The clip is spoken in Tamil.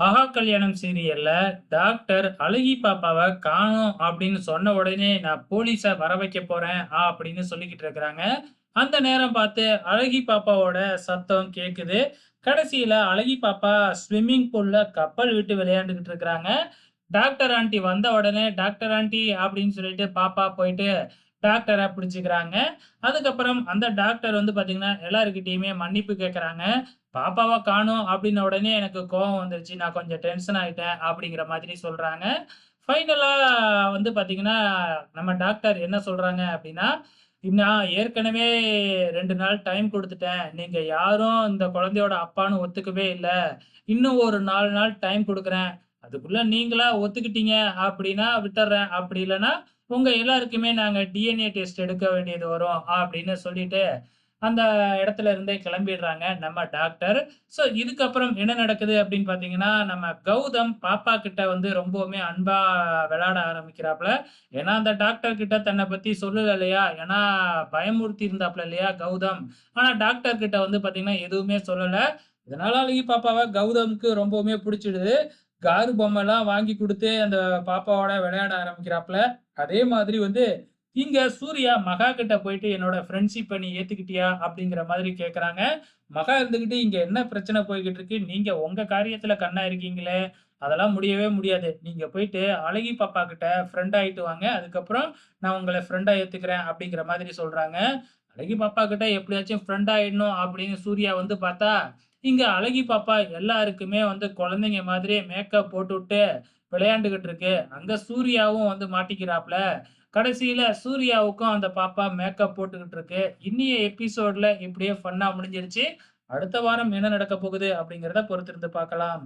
ஆஹா கல்யாணம் சீரியல்ல டாக்டர் அழகி பாப்பாவை காணும் அப்படின்னு சொன்ன உடனே நான் போலீஸை வர வைக்க போறேன் ஆ அப்படின்னு சொல்லிக்கிட்டு இருக்கிறாங்க. அந்த நேரம் பார்த்து அழகி பாப்பாவோட சத்தம் கேட்குது கடைசியில அழகி பாப்பா ஸ்விம்மிங் பூல்ல கப்பல் விட்டு விளையாண்டுகிட்டு இருக்கிறாங்க. டாக்டர் ஆண்டி வந்த உடனே டாக்டர் ஆண்டி அப்படின்னு சொல்லிட்டு பாப்பா போயிட்டு டாக்டரை பிடிச்சிக்கிறாங்க அதுக்கப்புறம் அந்த டாக்டர் வந்து பார்த்தீங்கன்னா, எல்லாருக்கிட்டேயுமே மன்னிப்பு கேட்குறாங்க பாப்பாவை காணும் அப்படின்ன உடனே எனக்கு கோவம் வந்துருச்சு. நான் கொஞ்சம் டென்ஷன் ஆயிட்டேன் அப்படிங்கிற மாதிரி சொல்றாங்க. ஃபைனலா வந்து பார்த்தீங்கன்னா, நம்ம டாக்டர் என்ன சொல்றாங்க அப்படின்னா, "நான் ஏற்கனவே ரெண்டு நாள் டைம் கொடுத்துட்டேன் நீங்கள் யாரும் இந்த குழந்தையோட அப்பான்னு ஒத்துக்கவே இல்லை இன்னும் ஒரு நாலு நாள் டைம் கொடுக்குறேன் அதுக்குள்ள நீங்களா ஒத்துக்கிட்டீங்க அப்படின்னா விட்டுறேன் அப்படி இல்லைன்னா உங்கள் எல்லாருக்குமே நாங்கள் டிஎன்ஏ டெஸ்ட் எடுக்க வேண்டியது வரும்." அப்படின்னு சொல்லிட்டு, அந்த இடத்துல இருந்தே கிளம்பிடுறாங்க நம்ம டாக்டர். ஸோ இதுக்கப்புறம் என்ன நடக்குது அப்படின்னு பார்த்தீங்கன்னா, நம்ம கௌதம் பாப்பா கிட்ட வந்து ரொம்பவுமே அன்பா விளையாட ஆரம்பிக்கிறாப்புல ஏன்னா, அந்த டாக்டர் கிட்ட தன்னை பத்தி சொல்லல இல்லையா? ஏன்னா பயமுறுத்தி இருந்தாப்புல இல்லையா கௌதம். ஆனா டாக்டர் கிட்ட வந்து பார்த்தீங்கன்னா, எதுவுமே சொல்லல. இதனால அழகி பாப்பாவை கௌதம்க்கு ரொம்பவுமே பிடிச்சிடுது காரு பொம்மைலாம் வாங்கி கொடுத்து அந்த பாப்பாவோட விளையாட ஆரம்பிக்கிறாப்புல அதே மாதிரி வந்து இங்க சூர்யா மகா கிட்ட போயிட்டு "என்னோட ஃப்ரெண்ட்ஷிப்ப நீ ஏத்துக்கிட்டியா?" அப்படிங்கிற மாதிரி கேக்குறாங்க மகா இருந்துகிட்டு, "இங்க என்ன பிரச்சனை போய்கிட்டு இருக்கு? நீங்க உங்க காரியத்துல கண்ணா இருக்கீங்களே! அதெல்லாம் முடியவே முடியாது. நீங்க போயிட்டு அழகி பாப்பா கிட்ட ஃப்ரெண்ட் ஆயிட்டு வாங்க. அதுக்கப்புறம் நான் உங்களை ஃப்ரெண்டா ஏத்துக்கிறேன்." அப்படிங்கிற மாதிரி சொல்றாங்க. அழகி பாப்பா கிட்ட எப்படியாச்சும் ஃப்ரெண்ட் ஆயிடணும் அப்படின்னு சூர்யா வந்து பார்த்தா, இங்க அழகி பாப்பா எல்லாருக்குமே வந்து குழந்தைங்க மாதிரி மேக்கப் போட்டுவிட்டு விளையாண்டுகிட்டு இருக்கு. அங்க சூர்யாவும் வந்து மாட்டிக்கிறாப்ல. கடைசியில சூர்யாவுக்கும் அந்த பாப்பா மேக்கப் போட்டுக்கிட்டு இருக்கு. இன்னிய எபிசோட்ல இப்படியே ஃபன்னா முடிஞ்சிருச்சு. அடுத்த வாரம் என்ன நடக்கப் போகுது அப்படிங்கிறத பொறுத்திருந்து பார்க்கலாம்.